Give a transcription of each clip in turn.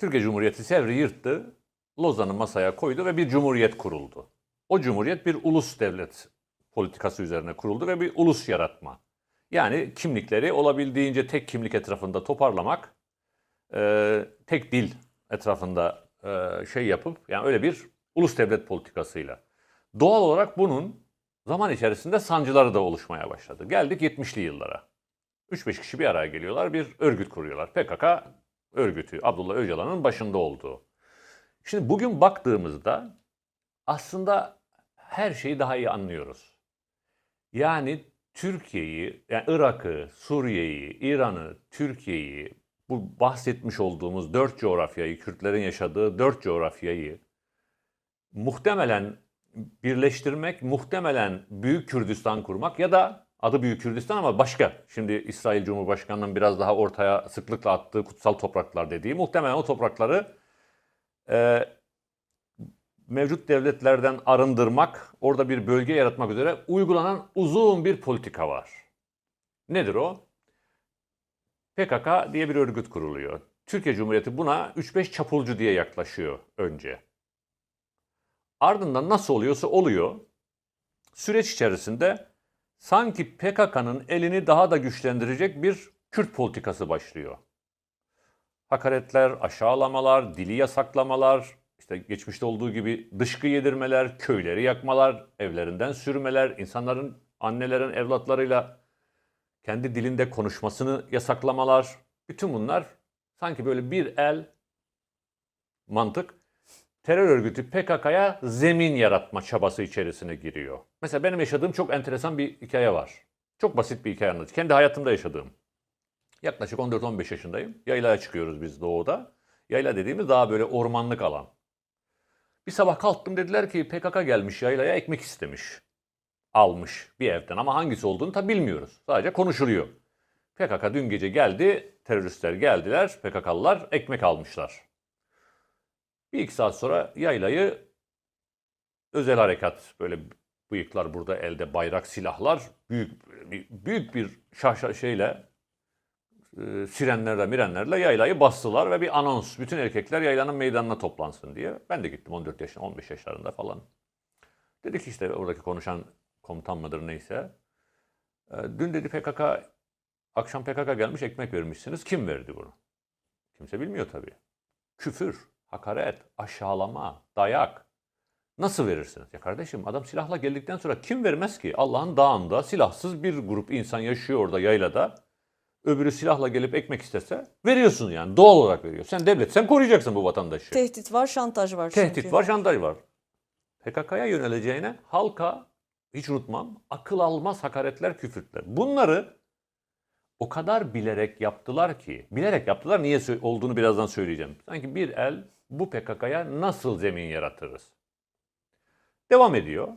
Türkiye Cumhuriyeti Sevri yırttı, Lozan'ı masaya koydu ve bir cumhuriyet kuruldu. O cumhuriyet bir ulus devlet politikası üzerine kuruldu ve bir ulus yaratma. Yani kimlikleri olabildiğince tek kimlik etrafında toparlamak, e, tek dil etrafında e, şey yapıp yani öyle bir ulus devlet politikasıyla. Doğal olarak bunun zaman içerisinde sancıları da oluşmaya başladı. Geldik 70'li yıllara. 3-5 kişi bir araya geliyorlar, bir örgüt kuruyorlar. PKK örgütü, Abdullah Öcalan'ın başında olduğu. Şimdi bugün baktığımızda aslında her şeyi daha iyi anlıyoruz. Yani Türkiye'yi, yani Irak'ı, Suriye'yi, İran'ı, Türkiye'yi, bu bahsetmiş olduğumuz dört coğrafyayı, Kürtlerin yaşadığı dört coğrafyayı muhtemelen birleştirmek, muhtemelen Büyük Kürdistan kurmak ya da adı Büyük Kürdistan ama başka. Şimdi İsrail Cumhurbaşkanı'nın biraz daha ortaya sıklıkla attığı kutsal topraklar dediği muhtemelen o toprakları e, mevcut devletlerden arındırmak, orada bir bölge yaratmak üzere uygulanan uzun bir politika var. Nedir o? PKK diye bir örgüt kuruluyor. Türkiye Cumhuriyeti buna 3-5 çapulcu diye yaklaşıyor önce. Ardından nasıl oluyorsa oluyor. Süreç içerisinde sanki PKK'nın elini daha da güçlendirecek bir Kürt politikası başlıyor. Hakaretler, aşağılamalar, dili yasaklamalar, işte geçmişte olduğu gibi dışkı yedirmeler, köyleri yakmalar, evlerinden sürmeler, insanların, annelerin evlatlarıyla kendi dilinde konuşmasını yasaklamalar. Bütün bunlar sanki böyle bir el mantık terör örgütü PKK'ya zemin yaratma çabası içerisine giriyor. Mesela benim yaşadığım çok enteresan bir hikaye var. Çok basit bir hikaye anlatayım. Kendi hayatımda yaşadığım. Yaklaşık 14-15 yaşındayım. Yaylaya çıkıyoruz biz doğuda. Yayla dediğimiz daha böyle ormanlık alan. Bir sabah kalktım dediler ki PKK gelmiş yaylaya ekmek istemiş. Almış bir evden ama hangisi olduğunu tabi bilmiyoruz. Sadece konuşuluyor. PKK dün gece geldi, teröristler geldiler, PKK'lılar ekmek almışlar. Bir iki saat sonra yaylayı özel harekat böyle bıyıklar burada elde bayrak silahlar büyük büyük bir şaşa şeyle e, sirenlerle mirenlerle yaylayı bastılar ve bir anons bütün erkekler yaylanın meydanına toplansın diye. Ben de gittim 14 yaşında 15 yaşlarında falan. Dedi ki işte oradaki konuşan komutan mıdır neyse. e, Dün dedi PKK akşam PKK gelmiş ekmek vermişsiniz. Kim verdi bunu? Kimse bilmiyor tabii. Küfür, hakaret, aşağılama, dayak. Nasıl verirsiniz? Ya kardeşim adam silahla geldikten sonra kim vermez ki? Allah'ın dağında silahsız bir grup insan yaşıyor orada yaylada. Öbürü silahla gelip ekmek istese veriyorsun yani doğal olarak veriyor. Sen devlet sen koruyacaksın bu vatandaşı. Tehdit var, şantaj var çünkü. Tehdit var, şantaj var. PKK'ya yöneleceğine halka hiç unutmam akıl almaz hakaretler, küfürler. Bunları o kadar bilerek yaptılar ki, bilerek yaptılar niye olduğunu birazdan söyleyeceğim. Sanki bir el bu PKK'ya nasıl zemin yaratırız? Devam ediyor,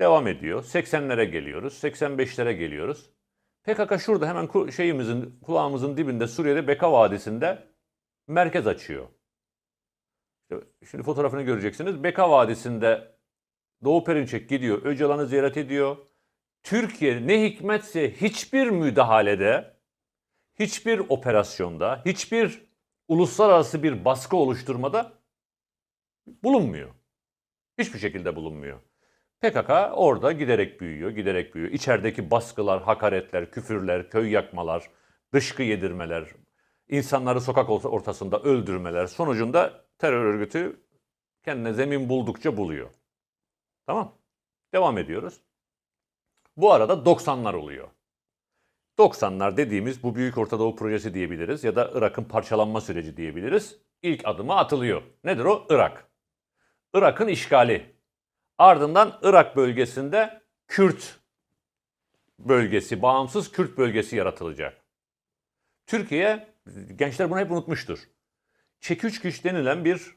devam ediyor. 80'lere geliyoruz, 85'lere geliyoruz. PKK şurada hemen şeyimizin, kulağımızın dibinde Suriye'de Beka Vadisi'nde merkez açıyor. Şimdi fotoğrafını göreceksiniz. Beka Vadisi'nde Doğu Perinçek gidiyor, Öcalan'ı ziyaret ediyor. Türkiye ne hikmetse hiçbir müdahalede, hiçbir operasyonda, hiçbir uluslararası bir baskı oluşturmada bulunmuyor. Hiçbir şekilde bulunmuyor. PKK orada giderek büyüyor, giderek büyüyor. İçerideki baskılar, hakaretler, küfürler, köy yakmalar, dışkı yedirmeler, insanları sokak orta- ortasında öldürmeler sonucunda terör örgütü kendine zemin buldukça buluyor. Tamam. Devam ediyoruz. Bu arada 90'lar oluyor. 90'lar dediğimiz bu Büyük Orta Doğu Projesi diyebiliriz ya da Irak'ın parçalanma süreci diyebiliriz. İlk adımı atılıyor. Nedir o? Irak. Irak'ın işgali. Ardından Irak bölgesinde Kürt bölgesi, bağımsız Kürt bölgesi yaratılacak. Türkiye, gençler bunu hep unutmuştur. Çekiç güç denilen bir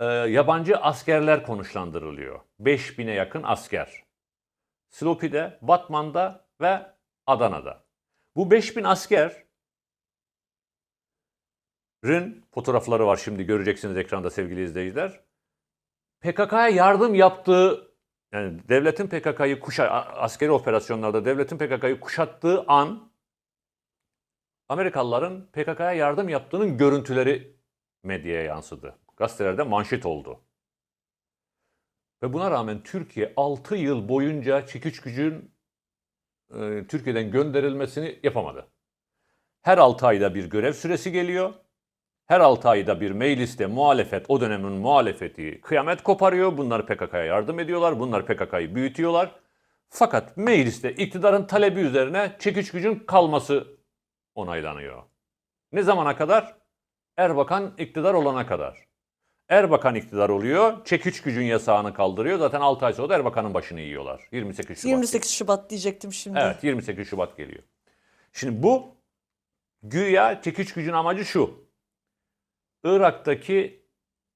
e, yabancı askerler konuşlandırılıyor. 5000'e yakın asker. Slopi'de, Batman'da ve Adana'da. Bu 5000 askerin fotoğrafları var şimdi göreceksiniz ekranda sevgili izleyiciler. PKK'ya yardım yaptığı yani devletin PKK'yı kuşa askeri operasyonlarda devletin PKK'yı kuşattığı an Amerikalıların PKK'ya yardım yaptığının görüntüleri medyaya yansıdı. Gazetelerde manşet oldu. Ve buna rağmen Türkiye 6 yıl boyunca çekiç gücün e, Türkiye'den gönderilmesini yapamadı. Her 6 ayda bir görev süresi geliyor. Her 6 ayda bir mecliste muhalefet, o dönemin muhalefeti kıyamet koparıyor. Bunlar PKK'ya yardım ediyorlar. Bunlar PKK'yı büyütüyorlar. Fakat mecliste iktidarın talebi üzerine çekiç gücün kalması onaylanıyor. Ne zamana kadar? Erbakan iktidar olana kadar. Erbakan iktidar oluyor, çekiç gücün yasağını kaldırıyor. Zaten 6 ay sonra da Erbakan'ın başını yiyorlar. 28 Şubat. 28 Şubat diyecektim şimdi. Evet 28 Şubat geliyor. Şimdi bu güya çekiç gücün amacı şu. Irak'taki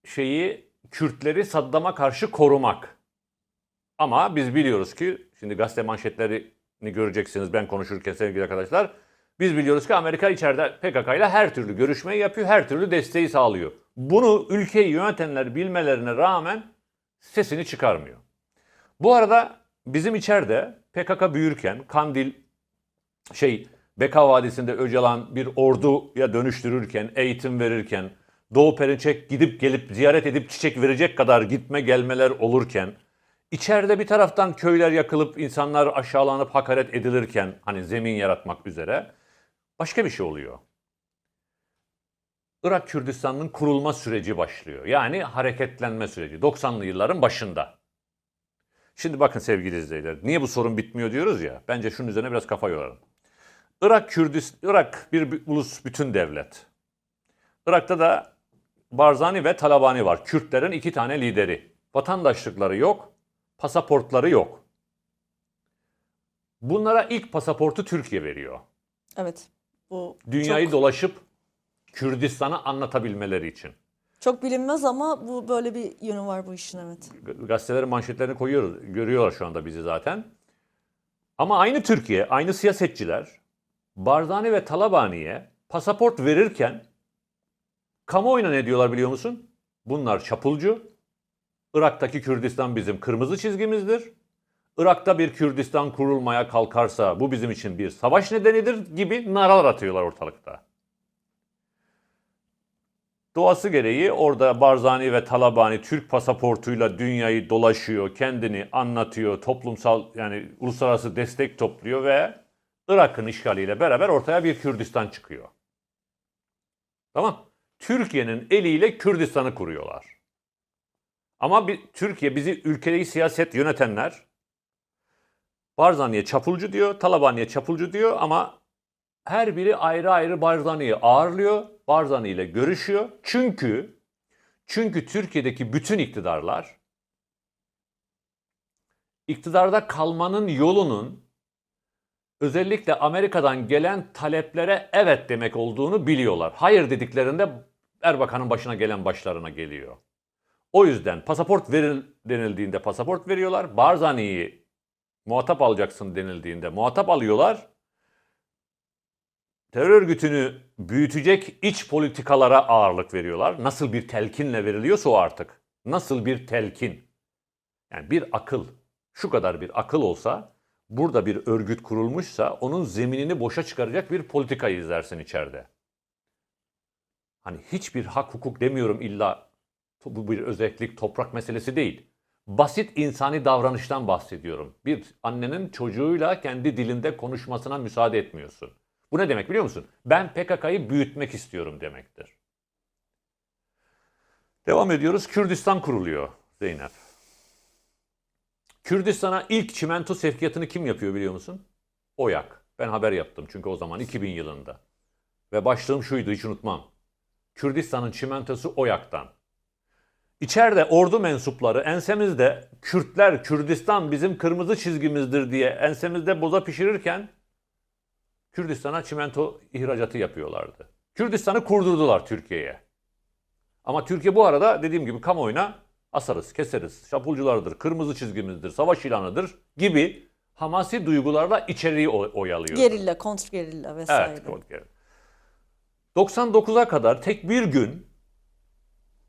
şeyi Kürtleri Saddam'a karşı korumak. Ama biz biliyoruz ki şimdi gazete manşetlerini göreceksiniz ben konuşurken sevgili arkadaşlar. Biz biliyoruz ki Amerika içeride PKK ile her türlü görüşmeyi yapıyor, her türlü desteği sağlıyor. Bunu ülkeyi yönetenler bilmelerine rağmen sesini çıkarmıyor. Bu arada bizim içeride PKK büyürken Kandil şey Beka Vadisi'nde Öcalan bir orduya dönüştürürken, eğitim verirken, Doğu Perinçek gidip gelip ziyaret edip çiçek verecek kadar gitme gelmeler olurken, içeride bir taraftan köyler yakılıp insanlar aşağılanıp hakaret edilirken hani zemin yaratmak üzere başka bir şey oluyor. Irak Kürdistan'ın kurulma süreci başlıyor. Yani hareketlenme süreci 90'lı yılların başında. Şimdi bakın sevgili izleyiciler, niye bu sorun bitmiyor diyoruz ya. Bence şunun üzerine biraz kafa yoralım. Irak Kürdistan, Irak bir, ulus bütün devlet. Irak'ta da Barzani ve Talabani var. Kürtlerin iki tane lideri. Vatandaşlıkları yok, pasaportları yok. Bunlara ilk pasaportu Türkiye veriyor. Evet. Bu Dünyayı çok, dolaşıp Kürdistan'ı anlatabilmeleri için. çok bilinmez ama bu böyle bir yönü var bu işin evet. gazetelerin manşetlerini koyuyoruz. Görüyorlar şu anda bizi zaten. Ama aynı Türkiye, aynı siyasetçiler Barzani ve Talabani'ye pasaport verirken kamuoyuna ne diyorlar biliyor musun? Bunlar çapulcu. Irak'taki Kürdistan bizim kırmızı çizgimizdir. Irak'ta bir Kürdistan kurulmaya kalkarsa bu bizim için bir savaş nedenidir gibi naralar atıyorlar ortalıkta. Doğası gereği orada Barzani ve Talabani Türk pasaportuyla dünyayı dolaşıyor, kendini anlatıyor, toplumsal yani uluslararası destek topluyor ve Irak'ın işgaliyle beraber ortaya bir Kürdistan çıkıyor. Tamam. Türkiye'nin eliyle Kürdistan'ı kuruyorlar. Ama bir, Türkiye bizi ülkeyi siyaset yönetenler Barzani'ye çapulcu diyor, Talabani'ye çapulcu diyor ama her biri ayrı ayrı Barzani'yi ağırlıyor. Barzani ile görüşüyor. Çünkü çünkü Türkiye'deki bütün iktidarlar iktidarda kalmanın yolunun özellikle Amerika'dan gelen taleplere evet demek olduğunu biliyorlar. Hayır dediklerinde Erbakan'ın başına gelen başlarına geliyor. O yüzden pasaport veril denildiğinde pasaport veriyorlar. Barzani'yi muhatap alacaksın denildiğinde muhatap alıyorlar terör örgütünü büyütecek iç politikalara ağırlık veriyorlar. Nasıl bir telkinle veriliyorsa o artık. Nasıl bir telkin. Yani bir akıl. Şu kadar bir akıl olsa burada bir örgüt kurulmuşsa onun zeminini boşa çıkaracak bir politika izlersin içeride. Hani hiçbir hak hukuk demiyorum illa bu bir özellik toprak meselesi değil. Basit insani davranıştan bahsediyorum. Bir annenin çocuğuyla kendi dilinde konuşmasına müsaade etmiyorsun. Bu ne demek biliyor musun? Ben PKK'yı büyütmek istiyorum demektir. Devam ediyoruz. Kürdistan kuruluyor Zeynep. Kürdistan'a ilk çimento sevkiyatını kim yapıyor biliyor musun? OYAK. Ben haber yaptım çünkü o zaman 2000 yılında. Ve başlığım şuydu hiç unutmam. Kürdistan'ın çimentosu OYAK'tan. İçeride ordu mensupları ensemizde Kürtler, Kürdistan bizim kırmızı çizgimizdir diye ensemizde boza pişirirken Kürdistan'a çimento ihracatı yapıyorlardı. Kürdistan'ı kurdurdular Türkiye'ye. Ama Türkiye bu arada dediğim gibi kamuoyuna asarız, keseriz, şapulculardır, kırmızı çizgimizdir, savaş ilanıdır gibi hamasi duygularla içeriği oyalıyor. Gerilla, kontrgerilla vesaire. Evet, kontrgerilla. 99'a kadar tek bir gün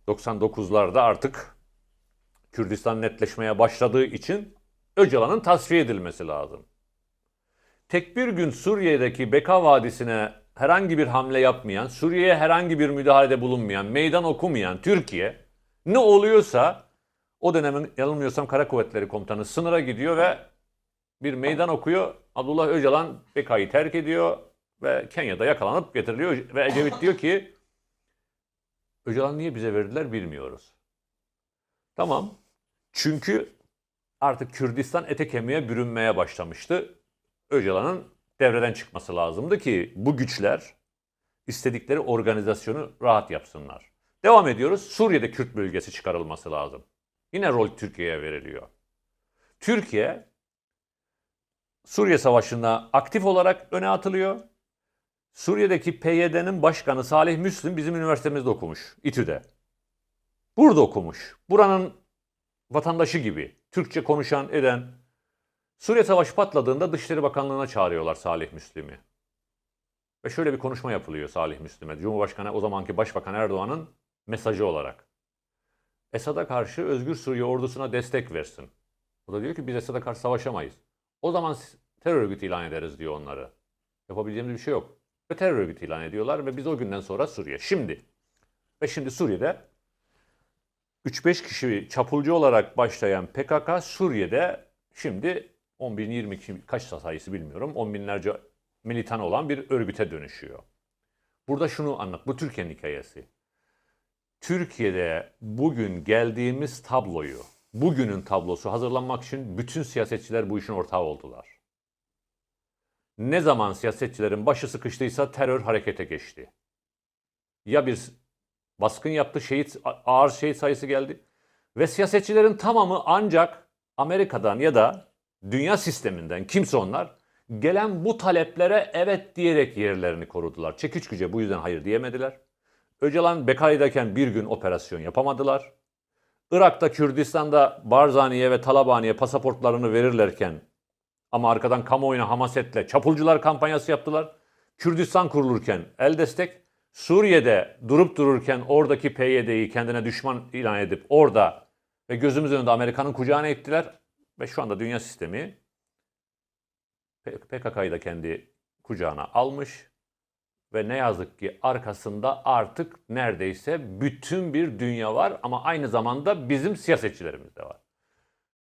99'larda artık Kürdistan netleşmeye başladığı için Öcalan'ın tasfiye edilmesi lazım. Tek bir gün Suriye'deki Beka Vadisi'ne herhangi bir hamle yapmayan, Suriye'ye herhangi bir müdahalede bulunmayan, meydan okumayan Türkiye ne oluyorsa o dönemin yanılmıyorsam Kara Kuvvetleri Komutanı sınıra gidiyor ve bir meydan okuyor. Abdullah Öcalan PKK'yı terk ediyor ve Kenya'da yakalanıp getiriliyor ve Ecevit diyor ki Öcalan niye bize verdiler bilmiyoruz. Tamam. Çünkü artık Kürdistan ete kemiğe bürünmeye başlamıştı. Öcalan'ın devreden çıkması lazımdı ki bu güçler istedikleri organizasyonu rahat yapsınlar. Devam ediyoruz. Suriye'de Kürt bölgesi çıkarılması lazım. Yine rol Türkiye'ye veriliyor. Türkiye Suriye Savaşı'nda aktif olarak öne atılıyor. Suriye'deki PYD'nin başkanı Salih Müslim bizim üniversitemizde okumuş. İTÜ'de. Burada okumuş. Buranın vatandaşı gibi. Türkçe konuşan, eden. Suriye Savaşı patladığında Dışişleri Bakanlığı'na çağırıyorlar Salih Müslim'i. Ve şöyle bir konuşma yapılıyor Salih Müslim'e. Cumhurbaşkanı o zamanki Başbakan Erdoğan'ın mesajı olarak. Esad'a karşı Özgür Suriye ordusuna destek versin. O da diyor ki biz Esad'a karşı savaşamayız. O zaman terör örgütü ilan ederiz diyor onları. Yapabileceğimiz bir şey yok. Ve terör örgütü ilan ediyorlar ve biz o günden sonra Suriye. Şimdi ve şimdi Suriye'de 3-5 kişi çapulcu olarak başlayan PKK Suriye'de şimdi 10 bin 20 kişi kaç sayısı bilmiyorum 10 binlerce militan olan bir örgüte dönüşüyor. Burada şunu anlat. Bu Türkiye'nin hikayesi. Türkiye'de bugün geldiğimiz tabloyu, bugünün tablosu hazırlanmak için bütün siyasetçiler bu işin ortağı oldular. Ne zaman siyasetçilerin başı sıkıştıysa terör harekete geçti. Ya bir baskın yaptı, şehit, ağır şehit sayısı geldi. Ve siyasetçilerin tamamı ancak Amerika'dan ya da dünya sisteminden kimse onlar gelen bu taleplere evet diyerek yerlerini korudular. Çekiç güce bu yüzden hayır diyemediler. Öcalan Bekai'deyken bir gün operasyon yapamadılar. Irak'ta, Kürdistan'da Barzani'ye ve Talabani'ye pasaportlarını verirlerken ama arkadan kamuoyuna hamasetle çapulcular kampanyası yaptılar. Kürdistan kurulurken el destek, Suriye'de durup dururken oradaki PYD'yi kendine düşman ilan edip orada ve gözümüz önünde Amerika'nın kucağına ittiler. Ve şu anda dünya sistemi PKK'yı da kendi kucağına almış. Ve ne yazık ki arkasında artık neredeyse bütün bir dünya var ama aynı zamanda bizim siyasetçilerimiz de var.